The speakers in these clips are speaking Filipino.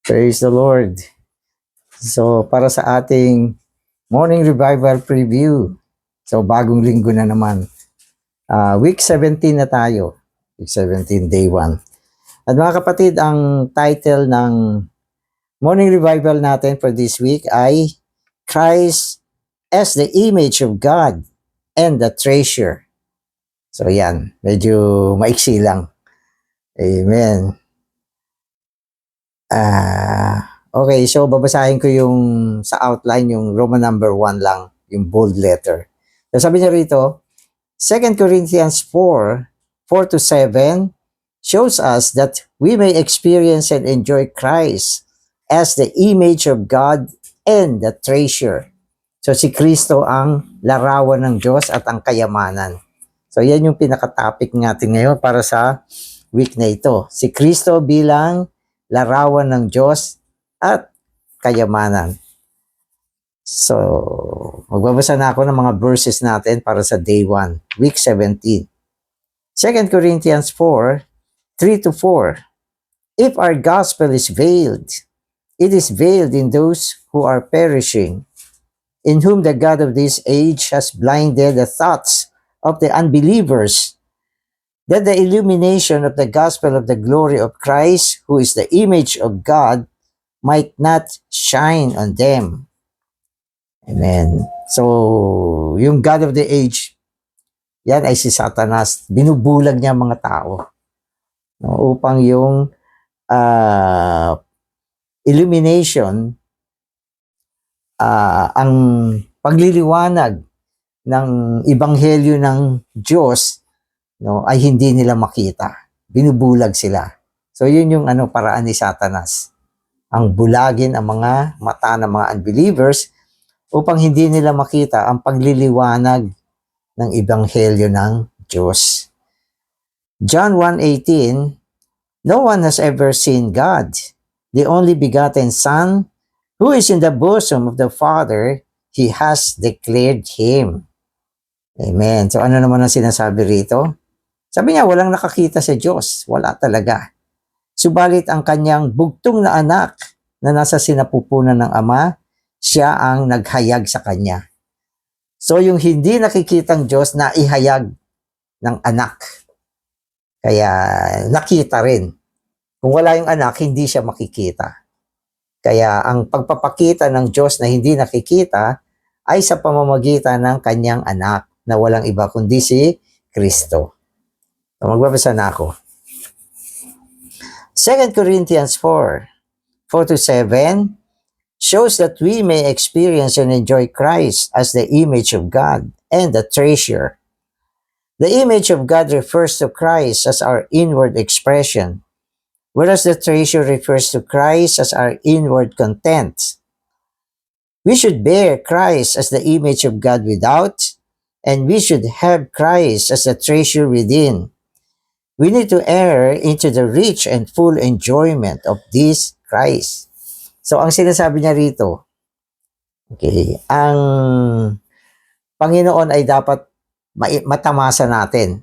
Praise the Lord. So, para sa ating morning revival preview. So, bagong linggo na naman. Ah, week 17 na tayo. Week 17, day 1. At mga kapatid, ang title ng morning revival natin for this week ay Christ as the image of God and the treasure. So, yan. Medyo maiksi lang. Amen. Ah, okay, so babasahin ko yung sa outline yung Roman number 1 lang, yung bold letter. So sabi niya rito, 2 Corinthians 4, 4 to 7 shows us that we may experience and enjoy Christ as the image of God and the treasure. So si Kristo ang larawan ng Diyos at ang kayamanan. So yan yung pinaka-topic natin ngayon para sa week na ito. Si Kristo bilang larawan ng Diyos at kayamanan. So, magbabasa na ako ng mga verses natin para sa day 1, week 17. 2 Corinthians 4, 3 to 4. If our gospel is veiled, it is veiled in those who are perishing, in whom the God of this age has blinded the thoughts of the unbelievers that the illumination of the gospel of the glory of Christ, who is the image of God, might not shine on them. Amen. So, yung God of the age, yan ay si Satanas. Binubulag niya mga tao no, upang yung ah, illumination, ah, ang pagliliwanag ng ibanghelyo ng Diyos no, ay hindi nila makita. Binubulag sila. So yun yung ano paraan ni Satanas. Ang bulagin ang mga mata ng mga unbelievers upang hindi nila makita ang pagliliwanag ng ibanghelyo ng Diyos. John 1:18 No one has ever seen God, the only begotten Son, who is in the bosom of the Father, he has declared him. Amen. So ano naman ang sinasabi rito? Sabi niya, walang nakakita sa Diyos. Wala talaga. Subalit ang kanyang bugtong na anak na nasa sinapupunan ng Ama, siya ang naghayag sa kanya. So yung hindi nakikitang Diyos na ihayag ng anak. Kaya nakita rin. Kung wala yung anak, hindi siya makikita. Kaya ang pagpapakita ng Diyos na hindi nakikita ay sa pamamagitan ng kanyang anak na walang iba kundi si Kristo. So, magbabasa na ako. 2 Corinthians 4, 4 to 7 shows that we may experience and enjoy Christ as the image of God and the treasure. The image of God refers to Christ as our inward expression, whereas the treasure refers to Christ as our inward content. We should bear Christ as the image of God without, and we should have Christ as the treasure within. We need to enter into the rich and full enjoyment of this Christ. So, ang sinasabi niya rito, okay, ang Panginoon ay dapat ma- matamasa natin.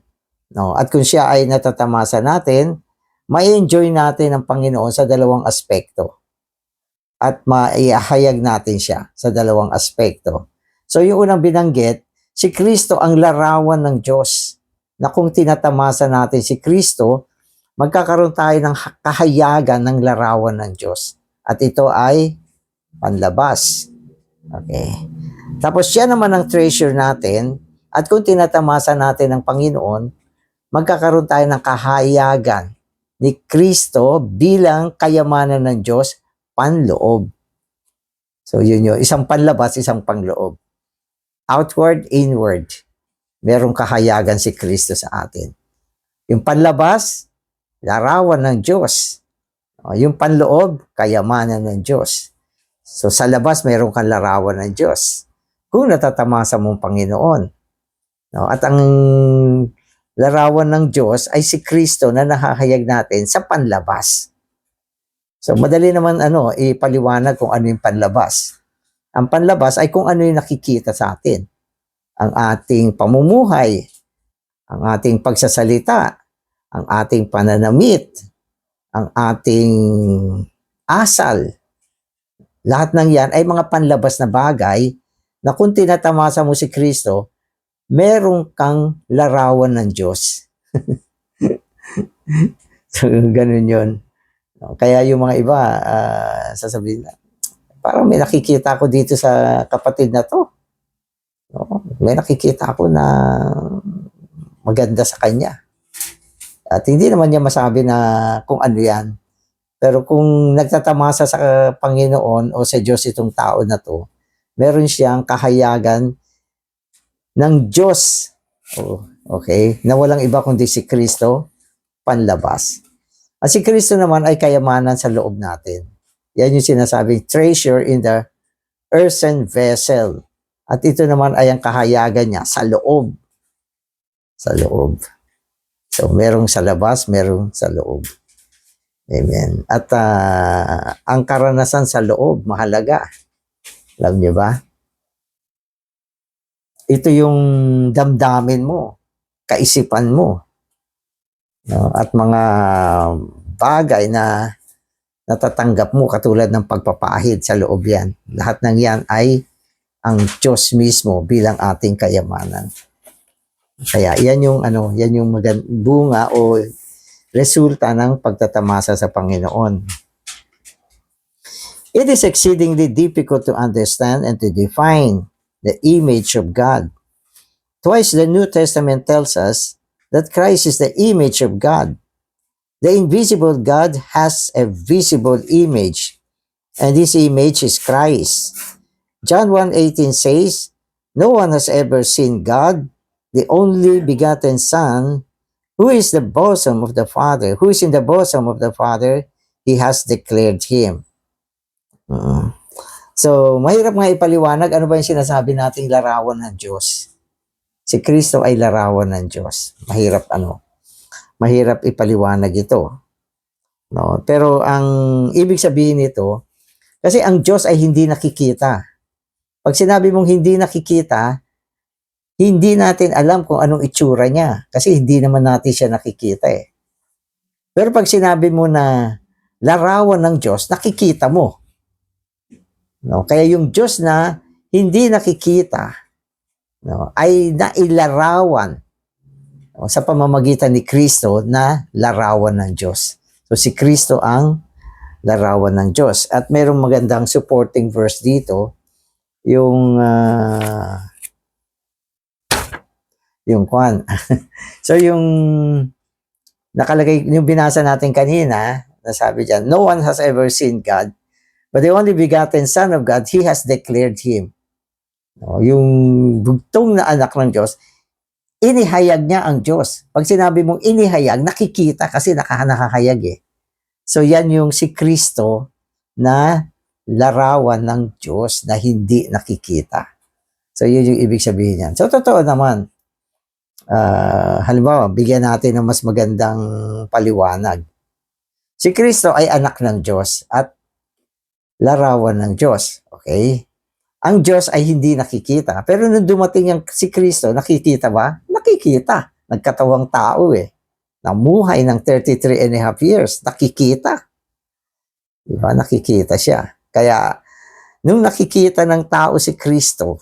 No? At kung siya ay natatamasa natin, ma-enjoy natin ang Panginoon sa dalawang aspekto. At maihayag natin siya sa dalawang aspekto. So, yung unang binanggit, si Kristo ang larawan ng Diyos na kung tinatamasa natin si Kristo, magkakaroon tayo ng ha- kahayagan ng larawan ng Diyos. At ito ay panlabas. Okay. Tapos siya naman ang treasure natin at kung tinatamasa natin ng Panginoon, magkakaroon tayo ng kahayagan ni Kristo bilang kayamanan ng Diyos panloob. So yun yun, isang panlabas, isang panloob. Outward, inward merong kahayagan si Kristo sa atin. Yung panlabas, larawan ng Diyos. Yung panloob, kayamanan ng Diyos. So sa labas, mayroon kang larawan ng Diyos. Kung natatamasa mong Panginoon. No? At ang larawan ng Diyos ay si Kristo na nahahayag natin sa panlabas. So madali naman ano, ipaliwanag kung ano yung panlabas. Ang panlabas ay kung ano yung nakikita sa atin ang ating pamumuhay, ang ating pagsasalita, ang ating pananamit, ang ating asal. Lahat ng yan ay mga panlabas na bagay na kung tinatamasa mo si Kristo, merong kang larawan ng Diyos. so, ganun yun. Kaya yung mga iba, ah, sasabihin na, parang may nakikita ko dito sa kapatid na to. No? May nakikita ako na maganda sa kanya. At hindi naman niya masabi na kung ano yan. Pero kung nagtatamasa sa Panginoon o sa Diyos itong tao na to, meron siyang kahayagan ng Diyos. Oh, okay? Na walang iba kundi si Kristo panlabas. At si Kristo naman ay kayamanan sa loob natin. Yan yung sinasabing treasure in the earthen vessel. At ito naman ay ang kahayagan niya sa loob. Sa loob. So, merong sa labas, merong sa loob. Amen. At ah, ang karanasan sa loob, mahalaga. Alam niyo ba? Ito yung damdamin mo, kaisipan mo. No? At mga bagay na natatanggap mo katulad ng pagpapahid sa loob yan. Lahat ng yan ay ang Diyos mismo bilang ating kayamanan. Kaya yan yung ano, yan yung bunga o resulta ng pagtatamasa sa Panginoon. It is exceedingly difficult to understand and to define the image of God. Twice the New Testament tells us that Christ is the image of God. The invisible God has a visible image, and this image is Christ. John 1:18 says, No one has ever seen God, the only begotten Son, who is the bosom of the Father, who is in the bosom of the Father, he has declared him. So, mahirap nga ipaliwanag ano ba yung sinasabi nating larawan ng Diyos. Si Kristo ay larawan ng Diyos. Mahirap ano, mahirap ipaliwanag ito. No, pero ang ibig sabihin nito, kasi ang Diyos ay hindi nakikita. Pag sinabi mong hindi nakikita, hindi natin alam kung anong itsura niya kasi hindi naman natin siya nakikita eh. Pero pag sinabi mo na larawan ng Diyos, nakikita mo. No? Kaya yung Diyos na hindi nakikita no, ay nailarawan no, sa pamamagitan ni Kristo na larawan ng Diyos. So si Kristo ang larawan ng Diyos. At mayroong magandang supporting verse dito, yung ah, yung kwan. so yung nakalagay, yung binasa natin kanina, nasabi dyan, no one has ever seen God, but the only begotten Son of God, He has declared Him. No, yung bugtong na anak ng Diyos, inihayag niya ang Diyos. Pag sinabi mong inihayag, nakikita kasi naka, nakakayag eh. So yan yung si Kristo na larawan ng Diyos na hindi nakikita. So yun yung ibig sabihin niyan. So totoo naman, Ah, halimbawa, bigyan natin ng mas magandang paliwanag. Si Kristo ay anak ng Diyos at larawan ng Diyos. Okay? Ang Diyos ay hindi nakikita. Pero nung dumating yung si Kristo, nakikita ba? Nakikita. Nagkatawang tao eh. Namuhay ng 33 and a half years. Nakikita. Diba? Nakikita siya. Kaya, nung nakikita ng tao si Kristo,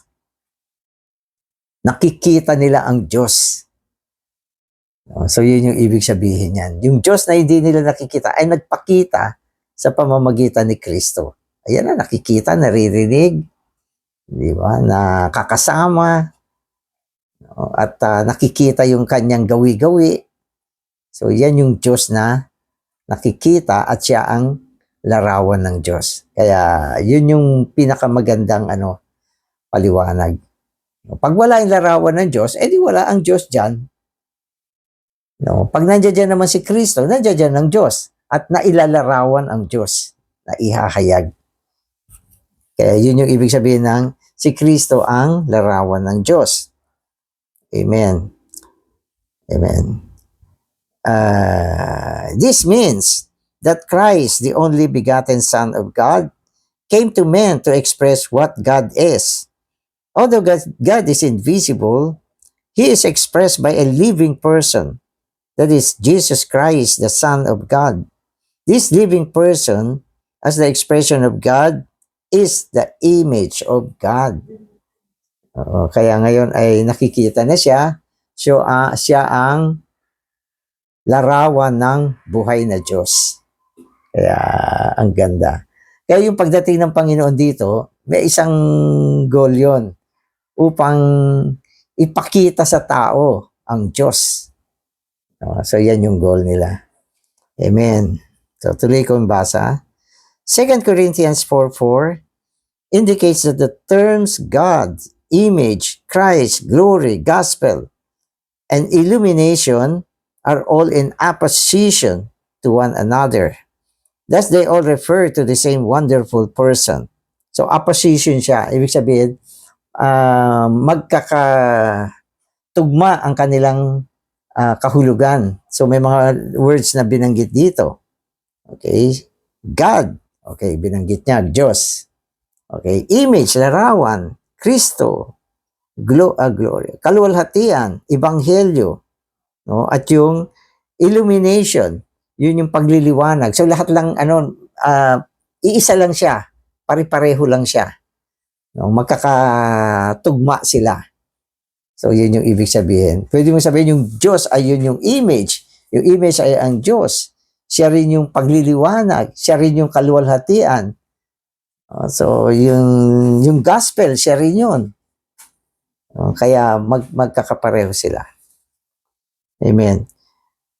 nakikita nila ang Diyos. So yun yung ibig sabihin niyan. Yung Diyos na hindi nila nakikita ay nagpakita sa pamamagitan ni Kristo. Ayan na, nakikita, naririnig, di ba, nakakasama, at ah, nakikita yung kanyang gawi-gawi. So yan yung Diyos na nakikita at siya ang larawan ng Diyos. Kaya yun yung pinakamagandang ano, paliwanag. Pag wala yung larawan ng Diyos, edi wala ang Diyos dyan. No? Pag nandiyan dyan naman si Kristo, nandiyan dyan ang Diyos. At nailalarawan ang Diyos na ihahayag. Kaya yun yung ibig sabihin ng si Kristo ang larawan ng Diyos. Amen. Amen. Uh, this means that Christ, the only begotten Son of God, came to men to express what God is. Although God, is invisible, He is expressed by a living person. That is Jesus Christ, the Son of God. This living person as the expression of God is the image of God. Oo, kaya ngayon ay nakikita na siya, siya, ah, siya ang larawan ng buhay na Diyos. Kaya ang ganda. Kaya yung pagdating ng Panginoon dito, may isang goal yon upang ipakita sa tao ang Diyos. So yan yung goal nila. Amen. So tuloy ko yung basa. 2 Corinthians 4.4 indicates that the terms God, image, Christ, glory, gospel, and illumination are all in opposition to one another. Thus, they all refer to the same wonderful person. So, opposition siya. Ibig sabihin, uh, magkakatugma ang kanilang ah, kahulugan. So, may mga words na binanggit dito. Okay? God. Okay, binanggit niya. Diyos. Okay, image, larawan, Kristo, glo ah, glory, kaluwalhatian, ebanghelyo, no? At yung illumination, yun yung pagliliwanag. So lahat lang ano ah, iisa lang siya, pare-pareho lang siya. No, magkakatugma sila. So yun yung ibig sabihin. Pwede mo sabihin yung Diyos ay yun yung image. Yung image ay ang Diyos. Siya rin yung pagliliwanag, siya rin yung kaluwalhatian. Oh, so, yung, yung gospel, siya rin yun. Oh, kaya mag, magkakapareho sila. Amen.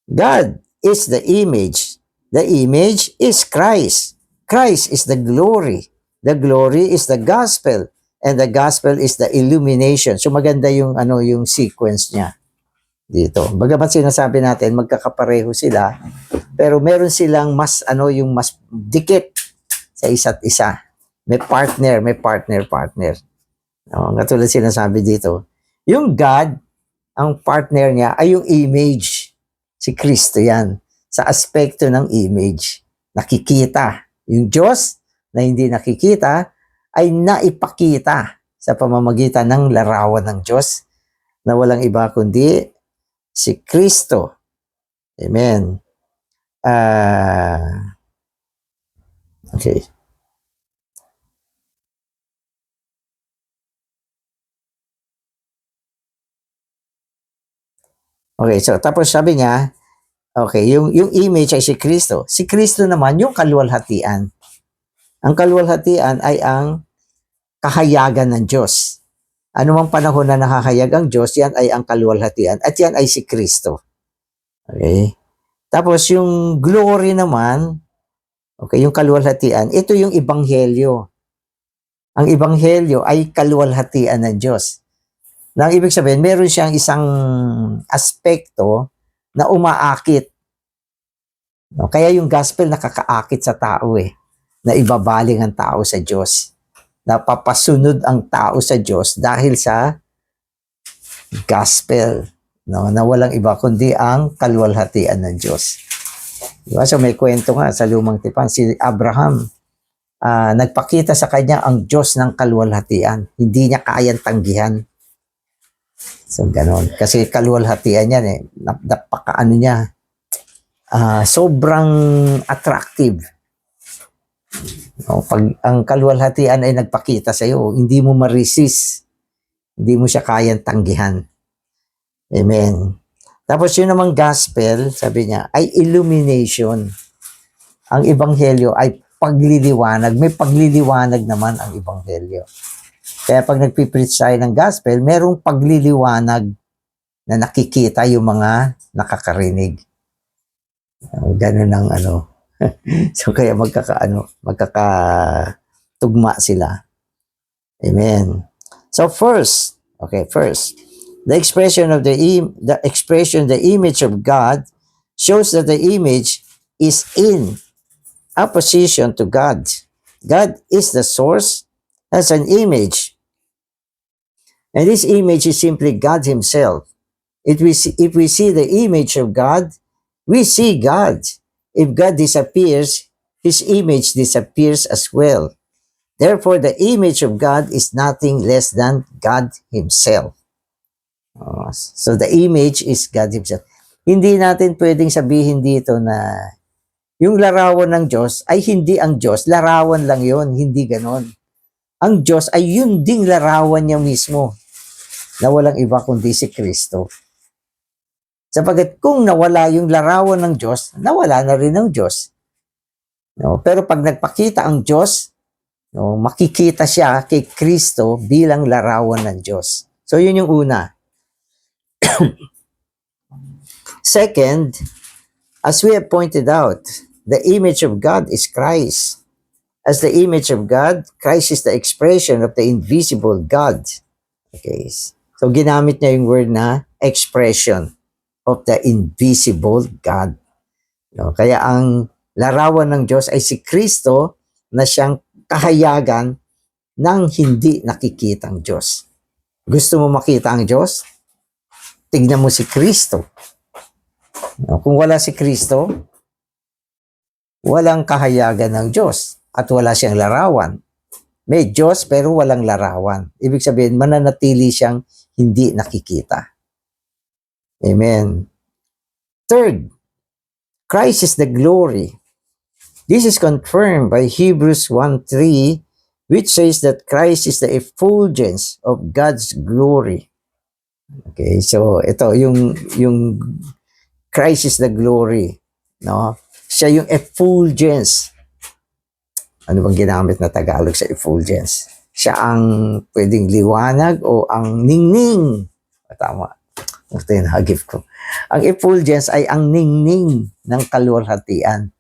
God is the image. The image is Christ. Christ is the glory. The glory is the gospel. And the gospel is the illumination. So maganda yung ano yung sequence niya dito. Bagamat sinasabi natin magkakapareho sila, pero meron silang mas ano yung mas dikit sa isa't isa. May partner, may partner, partner. No, katulad sinasabi dito. Yung God, ang partner niya ay yung image. Si Kristo yan. Sa aspekto ng image. Nakikita. Yung Diyos na hindi nakikita ay naipakita sa pamamagitan ng larawan ng Diyos na walang iba kundi si Kristo. Amen. Ah, okay. Okay, so tapos sabi niya, okay, yung, yung image ay si Kristo. Si Kristo naman yung kaluwalhatian. Ang kaluwalhatian ay ang kahayagan ng Diyos. Ano mang panahon na nakahayag ang Diyos, yan ay ang kaluwalhatian. At yan ay si Kristo. Okay? Tapos yung glory naman, okay, yung kaluwalhatian, ito yung ibanghelyo. Ang ibanghelyo ay kaluwalhatian ng Diyos. Nang ibig sabihin, meron siyang isang aspekto na umaakit. No? Kaya yung gospel nakakaakit sa tao eh. Na ibabaling ang tao sa Diyos. Napapasunod ang tao sa Diyos dahil sa gospel. No? Na walang iba kundi ang kalwalhatian ng Diyos. Diba? So may kwento nga sa lumang tipan, si Abraham, ah, nagpakita sa kanya ang Diyos ng kalwalhatian. Hindi niya kayang tanggihan. So, ganon. Kasi kaluwalhatian yan eh. Nap- Napaka ano niya. ah, sobrang attractive. No, pag ang kaluwalhatian ay nagpakita sa iyo, hindi mo ma-resist. Hindi mo siya kayang tanggihan. Amen. Tapos yun namang gospel, sabi niya, ay illumination. Ang ebanghelyo ay pagliliwanag. May pagliliwanag naman ang ebanghelyo. Kaya pag nagpipreach tayo ng gospel, merong pagliliwanag na nakikita yung mga nakakarinig. Ganun ang ano. so kaya magkakaano, magkakatugma sila. Amen. So first, okay, first, the expression of the im- the expression the image of God shows that the image is in opposition to God. God is the source as an image And this image is simply God Himself. If we see, if we see the image of God, we see God. If God disappears, His image disappears as well. Therefore, the image of God is nothing less than God Himself. Oh, so the image is God Himself. Hindi natin pwedeng sabihin dito na yung larawan ng Diyos ay hindi ang Diyos, larawan lang yon hindi ganon. Ang Diyos ay yun ding larawan niya mismo na walang iba kundi si Kristo. Sapagat kung nawala yung larawan ng Diyos, nawala na rin ang Diyos. No? Pero pag nagpakita ang Diyos, no, makikita siya kay Kristo bilang larawan ng Diyos. So yun yung una. Second, as we have pointed out, the image of God is Christ. As the image of God, Christ is the expression of the invisible God. Okay. So ginamit niya yung word na expression of the invisible God. No, kaya ang larawan ng Diyos ay si Kristo na siyang kahayagan ng hindi nakikitang Diyos. Gusto mo makita ang Diyos? Tignan mo si Kristo. No, kung wala si Kristo, walang kahayagan ng Diyos at wala siyang larawan. May Diyos pero walang larawan. Ibig sabihin, mananatili siyang hindi nakikita. Amen. Third, Christ is the glory. This is confirmed by Hebrews 1.3 which says that Christ is the effulgence of God's glory. Okay, so ito yung yung Christ is the glory, no? Siya yung effulgence. Ano bang ginamit na Tagalog sa effulgence? Siya ang pwedeng liwanag o ang ningning. Tama. Ito yung hagip ko. Ang effulgence ay ang ningning ng kaluwalhatian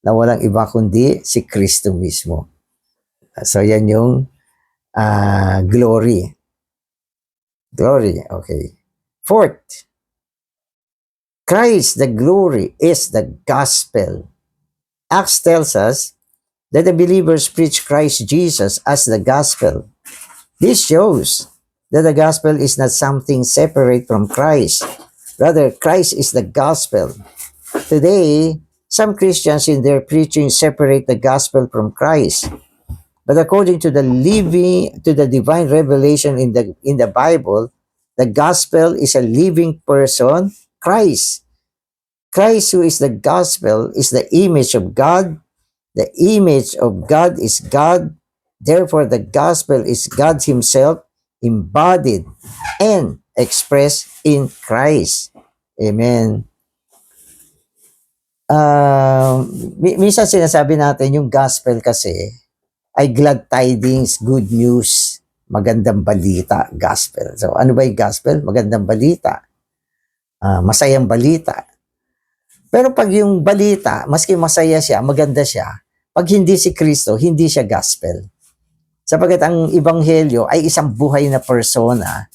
na walang iba kundi si Kristo mismo. So yan yung ah, glory. Glory, okay. Fourth, Christ, the glory, is the gospel. Acts tells us that the believers preach Christ Jesus as the gospel. This shows that the gospel is not something separate from Christ. Rather, Christ is the gospel. Today, some Christians in their preaching separate the gospel from Christ. But according to the living to the divine revelation in the in the Bible, the gospel is a living person, Christ. Christ who is the gospel is the image of God. The image of God is God. Therefore the gospel is God himself embodied and expressed in Christ. Amen. Uh, mi- minsan sinasabi natin yung gospel kasi ay glad tidings, good news, magandang balita, gospel. So ano ba yung gospel? Magandang balita. Ah, masayang balita. Pero pag yung balita, maski masaya siya, maganda siya, pag hindi si Kristo, hindi siya gospel. Sapagat ang ibanghelyo ay isang buhay na persona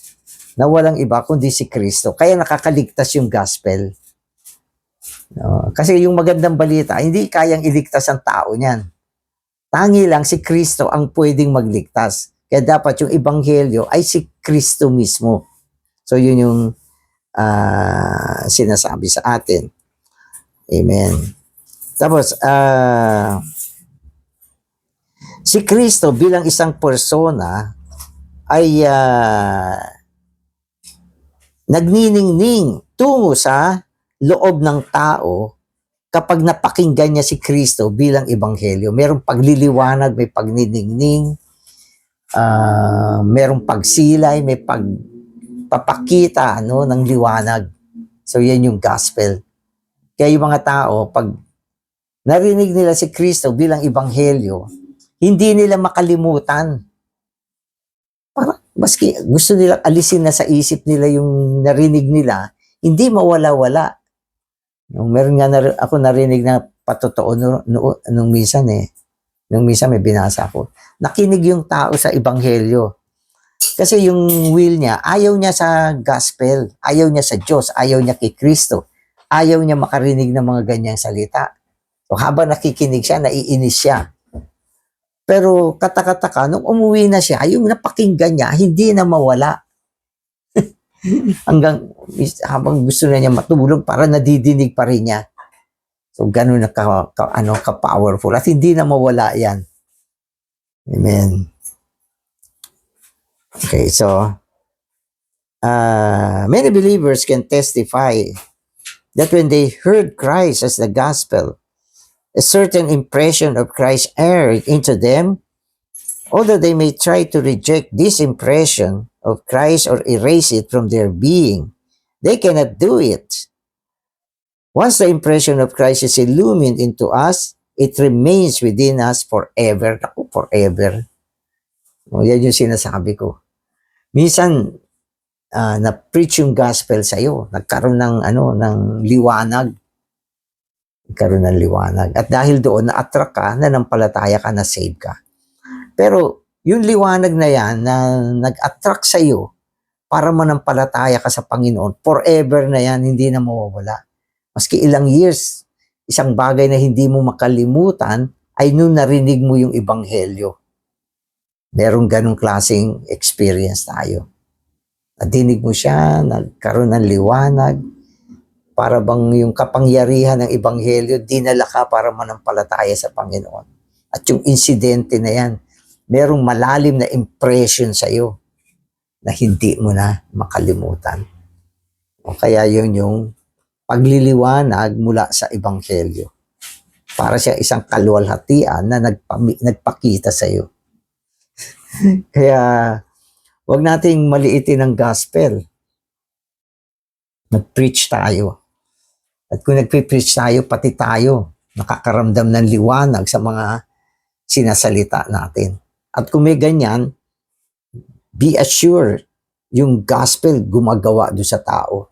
na walang iba kundi si Kristo. Kaya nakakaligtas yung gospel. No? Kasi yung magandang balita, hindi kayang iligtas ang tao niyan. Tangi lang si Kristo ang pwedeng magligtas. Kaya dapat yung ebanghelyo ay si Kristo mismo. So yun yung ah, sinasabi sa atin. Amen. Tapos, ah, si Kristo bilang isang persona ay ah, nagniningning tungo sa loob ng tao kapag napakinggan niya si Kristo bilang ebanghelyo. Merong pagliliwanag, may pagniningning, ah, merong pagsilay, may pagpapakita ano, ng liwanag. So yan yung gospel. Kaya yung mga tao, pag narinig nila si Kristo bilang ebanghelyo, hindi nila makalimutan. Parang, maski gusto nila alisin na sa isip nila yung narinig nila, hindi mawala-wala. Nung meron nga nar- ako narinig na patotoo no, no, nung minsan eh. Nung minsan may binasa ako. Nakinig yung tao sa ebanghelyo. Kasi yung will niya, ayaw niya sa gospel, ayaw niya sa Diyos, ayaw niya kay Kristo ayaw niya makarinig ng mga ganyang salita. So habang nakikinig siya, naiinis siya. Pero katakataka, nung umuwi na siya, yung napakinggan niya, hindi na mawala. Hanggang habang gusto na niya matulog, para nadidinig pa rin niya. So ganun na ka, ka, ano, ka-powerful. At hindi na mawala yan. Amen. Okay, so uh, many believers can testify that when they heard Christ as the gospel, a certain impression of Christ entered into them, although they may try to reject this impression of Christ or erase it from their being, they cannot do it. Once the impression of Christ is illumined into us, it remains within us forever. Ako, forever. O, yan yung sinasabi ko. Minsan, ah, na-preach yung gospel sa'yo. Nagkaroon ng, ano, ng liwanag. Nagkaroon ng liwanag. At dahil doon, na-attract ka, nanampalataya ka, na-save ka. Pero, yung liwanag na yan, na nag-attract sa'yo, para manampalataya ka sa Panginoon, forever na yan, hindi na mawawala. Maski ilang years, isang bagay na hindi mo makalimutan, ay nung narinig mo yung Ebanghelyo. Merong ganong klaseng experience tayo. Nadinig mo siya, nagkaroon ng liwanag, para bang yung kapangyarihan ng Ebanghelyo, dinala ka para manampalataya sa Panginoon. At yung insidente na yan, merong malalim na impression sa iyo na hindi mo na makalimutan. O kaya yun yung pagliliwanag mula sa Ebanghelyo. Para siya isang kaluwalhatian na nagpami, nagpakita sa iyo. Kaya, wag nating maliitin ang gospel. Nag-preach tayo. At kung nagpe-preach tayo, pati tayo nakakaramdam ng liwanag sa mga sinasalita natin. At kung may ganyan, be assured, yung gospel gumagawa doon sa tao.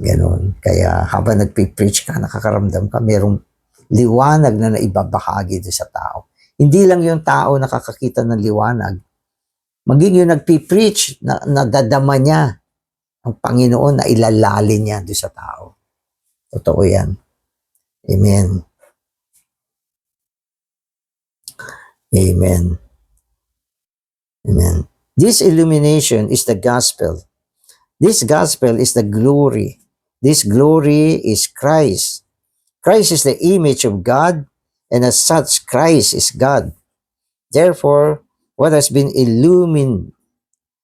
Ganon. Kaya habang nagpe-preach ka, nakakaramdam ka, merong liwanag na naibabahagi doon sa tao. Hindi lang yung tao nakakakita ng liwanag. Maging yung nagpe-preach, na, nadadama niya ang Panginoon na ilalali niya doon sa tao. Totoo yan. Amen. Amen. Amen. This illumination is the gospel. This gospel is the glory. This glory is Christ. Christ is the image of God, and as such, Christ is God. Therefore, what has been illumined,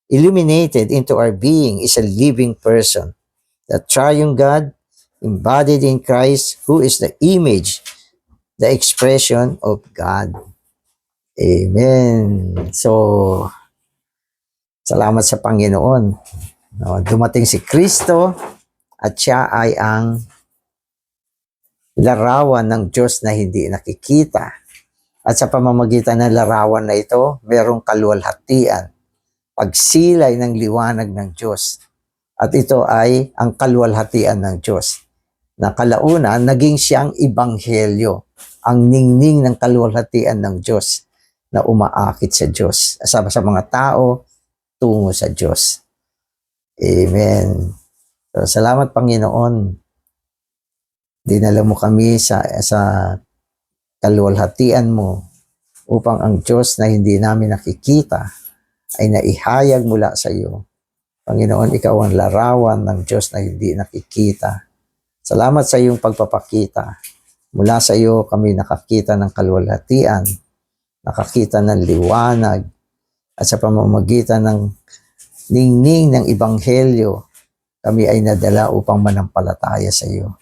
illuminated into our being is a living person. The triune God embodied in Christ, who is the image, the expression of God. Amen. So, salamat sa Panginoon. No, dumating si Kristo at siya ay ang larawan ng Diyos na hindi nakikita. At sa pamamagitan ng larawan na ito, merong kaluwalhatian, pagsilay ng liwanag ng Diyos. At ito ay ang kaluwalhatian ng Diyos. Na kalaunan, naging siyang ibanghelyo, ang ningning ng kaluwalhatian ng Diyos na umaakit sa Diyos, sa, sa mga tao, tungo sa Diyos. Amen. So, salamat Panginoon. Dinala mo kami sa, sa kaluwalhatian mo upang ang Diyos na hindi namin nakikita ay naihayag mula sa iyo. Panginoon, ikaw ang larawan ng Diyos na hindi nakikita. Salamat sa iyong pagpapakita. Mula sa iyo kami nakakita ng kaluwalhatian, nakakita ng liwanag, at sa pamamagitan ng ningning ng Ibanghelyo, kami ay nadala upang manampalataya sa iyo.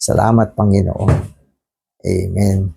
Salamat, Panginoon. Amen.